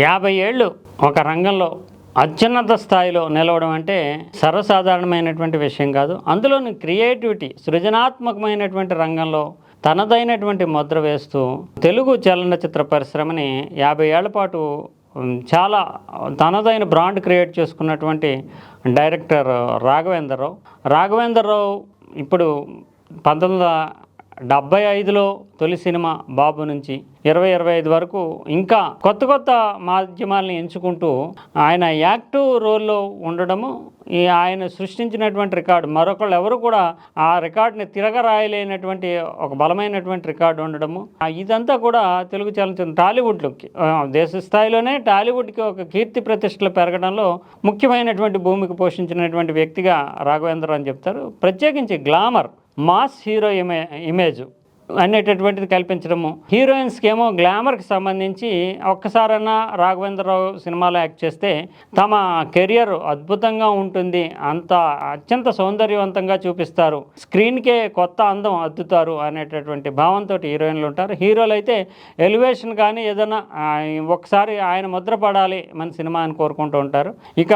యాభై ఏళ్ళు ఒక రంగంలో అత్యున్నత స్థాయిలో నిలవడం అంటే సర్వసాధారణమైనటువంటి విషయం కాదు. అందులోని క్రియేటివిటీ సృజనాత్మకమైనటువంటి రంగంలో తనదైనటువంటి ముద్ర వేస్తూ తెలుగు చలనచిత్ర పరిశ్రమని యాభై ఏళ్ళ పాటు చాలా తనదైన బ్రాండ్ క్రియేట్ చేసుకున్నటువంటి డైరెక్టర్ రాఘవేంద్రరావు రాఘవేంద్రరావు ఇప్పుడు పంతొమ్మిది వందల డెబ్బై ఐదులో తొలి సినిమా బాబు నుంచి ఇరవై ఇరవై ఐదు వరకు ఇంకా కొత్త కొత్త మాధ్యమాలను ఎంచుకుంటూ ఆయన యాక్టివ్ రోల్లో ఉండడము ఈ ఆయన సృష్టించినటువంటి రికార్డు మరొకళ్ళు ఎవరు కూడా ఆ రికార్డుని తిరగరాయలేనటువంటి ఒక బలమైనటువంటి రికార్డు ఉండడము. ఇదంతా కూడా తెలుగు చలనచిత్రం టాలీవుడ్లోకి దేశ స్థాయిలోనే టాలీవుడ్కి ఒక కీర్తి ప్రతిష్టలు పెరగడంలో ముఖ్యమైనటువంటి భూమికి పోషించినటువంటి వ్యక్తిగా రాఘవేంద్ర అని చెప్తారు. ప్రత్యేకించి గ్లామర్ మాస్ హీరో ఇమే ఇమేజ్. అనేటటువంటిది కల్పించడము. హీరోయిన్స్కి ఏమో గ్లామర్కి సంబంధించి ఒక్కసారన్నా రాఘవేంద్రరావు సినిమాలో యాక్ట్ చేస్తే తమ కెరియర్ అద్భుతంగా ఉంటుంది. అంత అత్యంత సౌందర్యవంతంగా చూపిస్తారు. స్క్రీన్కే కొత్త అందం అద్దుతారు అనేటటువంటి భావంతో హీరోయిన్లు ఉంటారు. హీరోలు అయితే ఎలివేషన్ కానీ ఏదైనా ఒకసారి ఆయన ముద్ర పడాలి మన సినిమా అని కోరుకుంటూ ఉంటారు. ఇక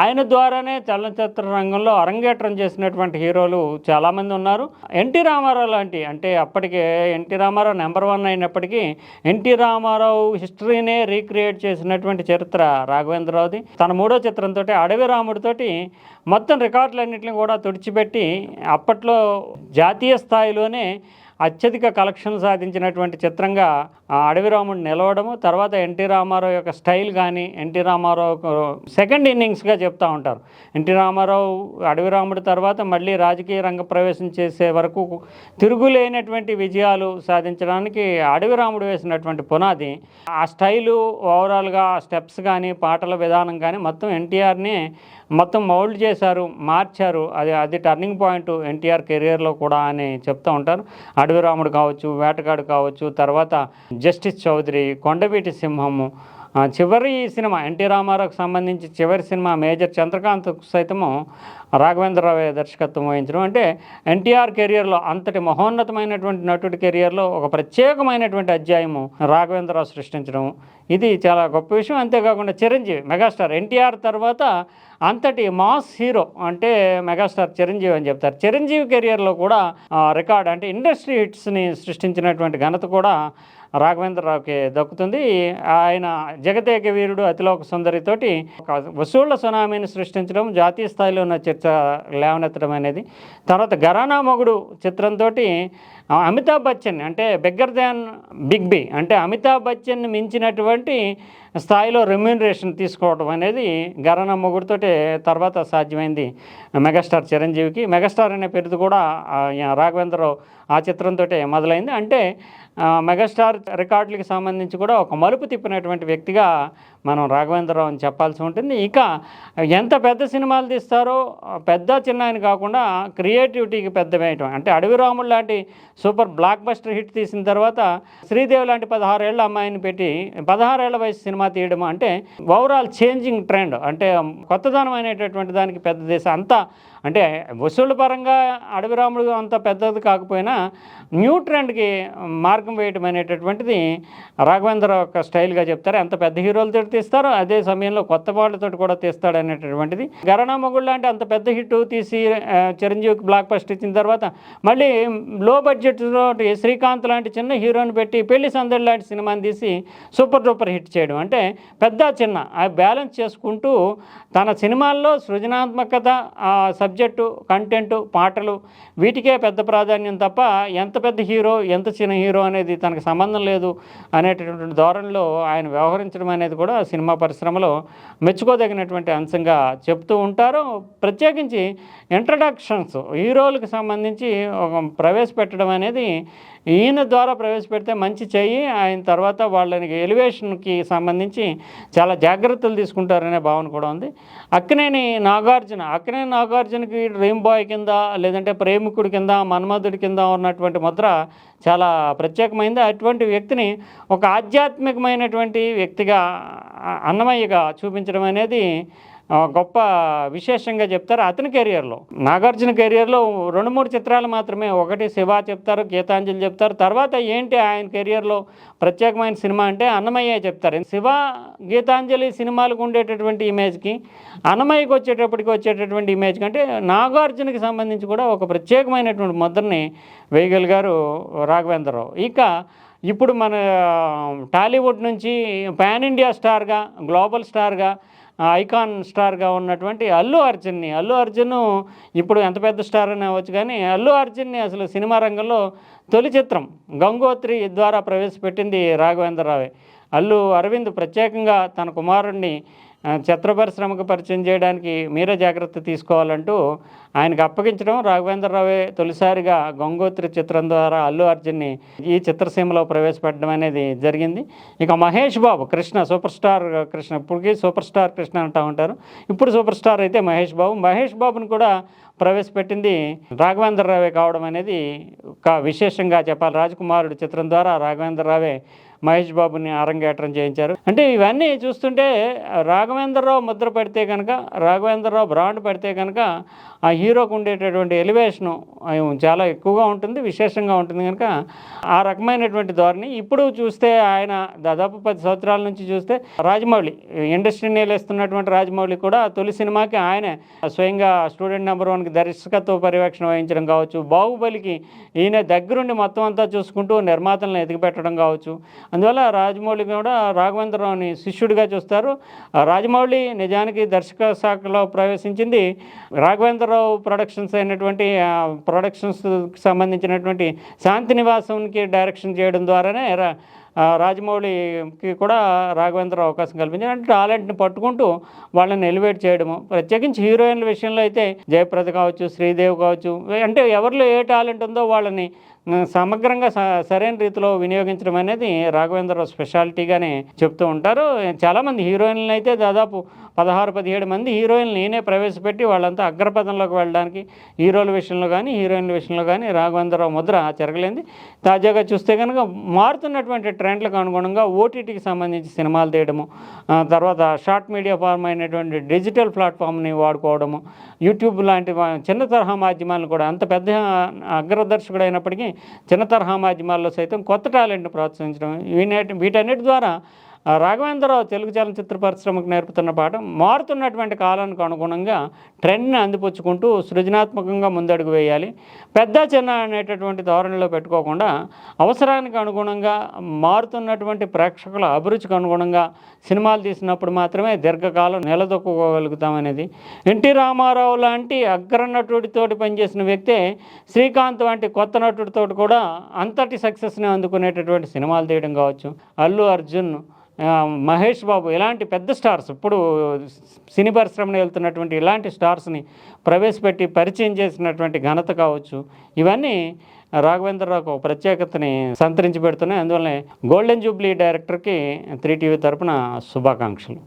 ఆయన ద్వారానే చలనచిత్ర రంగంలో అరంగేట్రం చేసినటువంటి హీరోలు చాలామంది ఉన్నారు. ఎన్టీ రామారావు లాంటి అంటే అప్పటికి ఎన్టీ రామారావు నెంబర్ వన్ అయినప్పటికీ ఎన్టీ రామారావు హిస్టరీనే రీక్రియేట్ చేసినటువంటి చరిత్ర రాఘవేంద్రరావుది. తన మూడో చిత్రంతో అడవి రాముడితోటి మొత్తం రికార్డులన్నింటిని కూడా తుడిచిపెట్టి అప్పట్లో జాతీయ స్థాయిలోనే అత్యధిక కలెక్షన్ సాధించినటువంటి చిత్రంగా ఆ అడవి రాముడు నిలవడము తర్వాత ఎన్టీ రామారావు యొక్క స్టైల్ కానీ ఎన్టీ రామారావు సెకండ్ ఇన్నింగ్స్గా చెప్తూ ఉంటారు. ఎన్టీ రామారావు అడవి రాముడి తర్వాత మళ్ళీ రాజకీయ రంగ ప్రవేశం చేసే వరకు తిరుగులేనటువంటి విజయాలు సాధించడానికి అడవి రాముడు వేసినటువంటి పునాది ఆ స్టైలు ఓవరాల్గా స్టెప్స్ కానీ పాటల విధానం కానీ మొత్తం ఎన్టీఆర్ని మొత్తం మౌల్డ్ చేశారు మార్చారు. అది అది టర్నింగ్ పాయింట్ ఎన్టీఆర్ కెరియర్లో కూడా అని చెప్తూ ఉంటారు. అడవిరాముడు కావచ్చు వేటగాడు కావచ్చు తర్వాత జస్టిస్ చౌదరి కొండవీటి సింహము చివరి సినిమా ఎన్టీ రామారావుకు సంబంధించి చివరి సినిమా మేజర్ చంద్రకాంత్ సైతము రాఘవేంద్రరావు దర్శకత్వం వహించడం. అంటే ఎన్టీఆర్ కెరియర్లో అంతటి మహోన్నతమైనటువంటి నటుడి కెరియర్లో ఒక ప్రత్యేకమైనటువంటి అధ్యాయము రాఘవేంద్రరావు సృష్టించడం. ఇది చాలా గొప్ప విషయం. అంతేకాకుండా చిరంజీవి మెగాస్టార్. ఎన్టీఆర్ తర్వాత అంతటి మాస్ హీరో అంటే మెగాస్టార్ చిరంజీవి అని చెప్తారు. చిరంజీవి కెరియర్లో కూడా రికార్డ్ అంటే ఇండస్ట్రీ హిట్స్ని సృష్టించినటువంటి ఘనత కూడా రాఘవేంద్రరావుకి దక్కుతుంది. ఆయన జగతేక వీరుడు అతిలోక సుందరితోటి ఒక వసూళ్ళ సునామీని సృష్టించడం జాతీయ స్థాయిలో ఉన్న చర్చ లేవనెత్తడం అనేది. తర్వాత గరానా మొగుడు చిత్రంతో అమితాబ్ బచ్చన్ అంటే బెగ్గర్ దాన్ బిగ్ బి అంటే అమితాబ్ బచ్చన్ మించినటువంటి స్థాయిలో రెమ్యూనరేషన్ తీసుకోవడం అనేది గరణ మొగుడుతోటే తర్వాత సాధ్యమైంది. మెగాస్టార్ చిరంజీవికి మెగాస్టార్ అనే పేరుతో కూడా రాఘవేంద్రరావు ఆ చిత్రంతో మొదలైంది. అంటే మెగాస్టార్ రికార్డులకి సంబంధించి కూడా ఒక మలుపు తిప్పినటువంటి వ్యక్తిగా మనం రాఘవేంద్రరావు అని చెప్పాల్సి ఉంటుంది. ఇక ఎంత పెద్ద సినిమాలు తీస్తారో పెద్ద చిన్న అని కాకుండా క్రియేటివిటీకి పెద్ద వేయటం అంటే అడవి రాముడు లాంటి సూపర్ బ్లాక్ బస్టర్ హిట్ తీసిన తర్వాత శ్రీదేవి లాంటి పదహారేళ్ళ అమ్మాయిని పెట్టి పదహారేళ్ళ వయసు సినిమా తీయడం అంటే ఓవరాల్ చేంజింగ్ ట్రెండ్ అంటే కొత్తదనం అనేటటువంటి దానికి పెద్ద దేశం. అంతా అంటే వసూళ్ళ పరంగా అడవి రాముడు అంత పెద్దది కాకపోయినా న్యూ ట్రెండ్కి మార్గం వేయటం అనేటటువంటిది రాఘవేంద్ర యొక్క స్టైల్గా చెప్తారు. ఎంత పెద్ద హీరోలతో తీస్తారో అదే సమయంలో కొత్త వాళ్ళతో కూడా తీస్తాడు అనేటటువంటిది. గరణా మొగుడు లాంటి అంత పెద్ద హిట్ తీసి చిరంజీవికి బ్లాక్ బస్ట్ ఇచ్చిన తర్వాత మళ్ళీ లో బడ్జెట్తో శ్రీకాంత్ లాంటి చిన్న హీరోని పెట్టి పెళ్ళి సందడి లాంటి సినిమాని తీసి సూపర్ డూపర్ హిట్ చేయడం. అంటే పెద్ద చిన్న ఆ బ్యాలెన్స్ చేసుకుంటూ తన సినిమాల్లో సృజనాత్మకత సబ్జెక్టు కంటెంట్ పాటలు వీటికే పెద్ద ప్రాధాన్యం తప్ప ఎంత పెద్ద హీరో ఎంత చిన్న హీరో అనేది తనకు సంబంధం లేదు అనేటటువంటి ధోరణిలో ఆయన వ్యవహరించడం అనేది కూడా సినిమా పరిశ్రమలో మెచ్చుకోదగినటువంటి అంశంగా చెప్తూ ఉంటారు. ప్రత్యేకించి ఇంట్రడక్షన్స్ హీరోలకు సంబంధించి ఒక ప్రవేశపెట్టడం అనేది ఈయన ద్వారా ప్రవేశపెడితే మంచి చెయ్యి ఆయన తర్వాత వాళ్ళని ఎలివేషన్కి సంబంధించి చాలా జాగ్రత్తలు తీసుకుంటారనే భావన కూడా ఉంది. అక్కినేని నాగార్జున అక్కినేని నాగార్జున నాగార్జునకి డ్రీమ్ బాయ్ కింద లేదంటే ప్రేమికుడి కింద మన్మధుడి కింద ఉన్నటువంటి ముద్ర చాలా ప్రత్యేకమైంది. అటువంటి వ్యక్తిని ఒక ఆధ్యాత్మికమైనటువంటి వ్యక్తిగా అన్నమయ్యగా చూపించడం అనేది గొప్ప విశేషంగా చెప్తారు అతని కెరియర్లో నాగార్జున కెరియర్లో రెండు మూడు చిత్రాలు మాత్రమే. ఒకటి శివ చెప్తారు గీతాంజలి చెప్తారు. తర్వాత ఏంటి ఆయన కెరియర్లో ప్రత్యేకమైన సినిమా అంటే అన్నమయ్య చెప్తారు. శివ గీతాంజలి సినిమాలకు ఉండేటటువంటి ఇమేజ్కి అన్నమయ్యకి వచ్చేటప్పటికి వచ్చేటటువంటి ఇమేజ్ కంటే నాగార్జునకి సంబంధించి కూడా ఒక ప్రత్యేకమైనటువంటి ముద్రని వేయగలిగారు రాఘవేంద్రరావు. ఇక ఇప్పుడు మన టాలీవుడ్ నుంచి పాన్ ఇండియా స్టార్గా గ్లోబల్ స్టార్గా ఐకాన్ స్టార్గా ఉన్నటువంటి అల్లు అర్జున్ని. అల్లు అర్జున్ ఇప్పుడు ఎంత పెద్ద స్టార్ అని అవ్వచ్చు కానీ అల్లు అర్జున్ని అసలు సినిమా రంగంలో తొలి చిత్రం గంగోత్రి ద్వారా ప్రవేశపెట్టింది రాఘవేంద్రరావే. అల్లు అరవింద్ ప్రత్యేకంగా తన కుమారుణ్ణి చిత్ర పరిశ్రమకు పరిచయం చేయడానికి మీరే జాగ్రత్త తీసుకోవాలంటూ ఆయనకు అప్పగించడం రాఘవేంద్రరావే తొలిసారిగా గంగోత్రి చిత్రం ద్వారా అల్లు అర్జున్ని ఈ చిత్రసీమలో ప్రవేశపెట్టడం అనేది జరిగింది. ఇక మహేష్ బాబు కృష్ణ సూపర్ స్టార్ కృష్ణ ఇప్పటికీ సూపర్ స్టార్ కృష్ణ అంటూ ఉంటారు. ఇప్పుడు సూపర్ స్టార్ అయితే మహేష్ బాబు. మహేష్ బాబును కూడా ప్రవేశపెట్టింది రాఘవేంద్రరావే కావడం అనేది ఒక విశేషంగా చెప్పాలి. రాజకుమారుడు చిత్రం ద్వారా రాఘవేంద్రరావే మహేష్ బాబుని అరంగేట్రం చేయించారు. అంటే ఇవన్నీ చూస్తుంటే రాఘవేంద్రరావు ముద్ర పెడితే కనుక రాఘవేంద్రరావు బ్రాండ్ పెడితే కనుక ఆ హీరోకు ఉండేటటువంటి ఎలివేషను చాలా ఎక్కువగా ఉంటుంది విశేషంగా ఉంటుంది కనుక ఆ రకమైనటువంటి ధోరణి. ఇప్పుడు చూస్తే ఆయన దాదాపు పది సంవత్సరాల నుంచి చూస్తే రాజమౌళి ఇండస్ట్రీ నేలేస్తున్నటువంటి రాజమౌళి కూడా తొలి సినిమాకి ఆయనే స్వయంగా స్టూడెంట్ నెంబర్ వన్కి దర్శకత్వ పర్యవేక్షణ వహించడం కావచ్చు బాహుబలికి ఈయన దగ్గరుండి మొత్తం అంతా చూసుకుంటూ నిర్మాతలను ఎదిగిపెట్టడం కావచ్చు. అందువల్ల రాజమౌళి కూడా రాఘవేంద్రరావుని శిష్యుడిగా చూస్తారు. ఆ రాజమౌళి నిజానికి దర్శక శాఖలో ప్రవేశించింది. రాఘవేంద్రరావు ప్రొడక్షన్స్ అయినటువంటి ప్రొడక్షన్స్కి సంబంధించినటువంటి శాంతి నివాసంకి డైరెక్షన్ చేయడం ద్వారానే రా- రాజమౌళికి కూడా రాఘవేంద్రరావు అవకాశం కల్పించారు. అంటే టాలెంట్ని పట్టుకుంటూ వాళ్ళని ఎలివేట్ చేయడము. ప్రత్యేకించి హీరోయిన్ల విషయంలో అయితే జయప్రద కావచ్చు శ్రీదేవి కావచ్చు అంటే ఎవరిలో ఏ టాలెంట్ ఉందో వాళ్ళని సమగ్రంగా స- సరైన రీతిలో వినియోగించడం అనేది రాఘవేంద్రరావు స్పెషాలిటీగానే చెప్తూ ఉంటారు. చాలామంది హీరోయిన్లు అయితే దాదాపు పదహారు పదిహేడు మంది హీరోయిన్లు నేనే ప్రవేశపెట్టి వాళ్ళంతా అగ్రపదంలోకి వెళ్ళడానికి హీరోల విషయంలో కానీ హీరోయిన్ల విషయంలో కానీ రాఘవేంద్రరావు ముద్ర చెరగలేంది తాజాగా చూస్తే కనుక మారుతున్నటువంటి ట్రెండ్లకు అనుగుణంగా ఓటీటీకి సంబంధించి సినిమాలు తీయడము తర్వాత షార్ట్ మీడియా ఫార్మ్ అయినటువంటి డిజిటల్ ప్లాట్ఫామ్ని వాడుకోవడము యూట్యూబ్ లాంటి చిన్న తరహా మాధ్యమాలను కూడా అంత పెద్ద అగ్రదర్శకుడు అయినప్పటికీ చిన్న తరహా మాధ్యమాల్లో సైతం కొత్త టాలెంట్ను ప్రోత్సహించడం వీటన్నిటి ద్వారా రాఘవేంద్రరావు తెలుగు చలనచిత్ర పరిశ్రమకు నేర్పుతున్న పాఠం మారుతున్నటువంటి కాలానికి అనుగుణంగా ట్రెండ్ని అందిపుచ్చుకుంటూ సృజనాత్మకంగా ముందడుగు వేయాలి. పెద్ద చిన్న అనేటటువంటి ధోరణిలో పెట్టుకోకుండా అవసరానికి అనుగుణంగా మారుతున్నటువంటి ప్రేక్షకుల అభిరుచికి అనుగుణంగా సినిమాలు తీసినప్పుడు మాత్రమే దీర్ఘకాలం నిలదొక్కుకోగలుగుతామనేది. ఎన్టీ రామారావు లాంటి అగ్ర నటుడితోటి పనిచేసిన వ్యక్తే శ్రీకాంత్ వంటి కొత్త నటుడితో కూడా అంతటి సక్సెస్ని అందుకునేటటువంటి సినిమాలు తీయడం కావచ్చు. అల్లు అర్జున్ మహేష్ బాబు ఇలాంటి పెద్ద స్టార్స్ ఇప్పుడు సినీ పరిశ్రమలో వెళ్తున్నటువంటి ఇలాంటి స్టార్స్ని ప్రవేశపెట్టి పరిచయం చేసినటువంటి ఘనత కావచ్చు ఇవన్నీ రాఘవేంద్రరావుకు ఒక ప్రత్యేకతని సంతరించి పెడుతున్నాయి అందువల్లనే గోల్డెన్ జూబ్లీ డైరెక్టర్కి త్రీ టీవీ తరపున శుభాకాంక్షలు.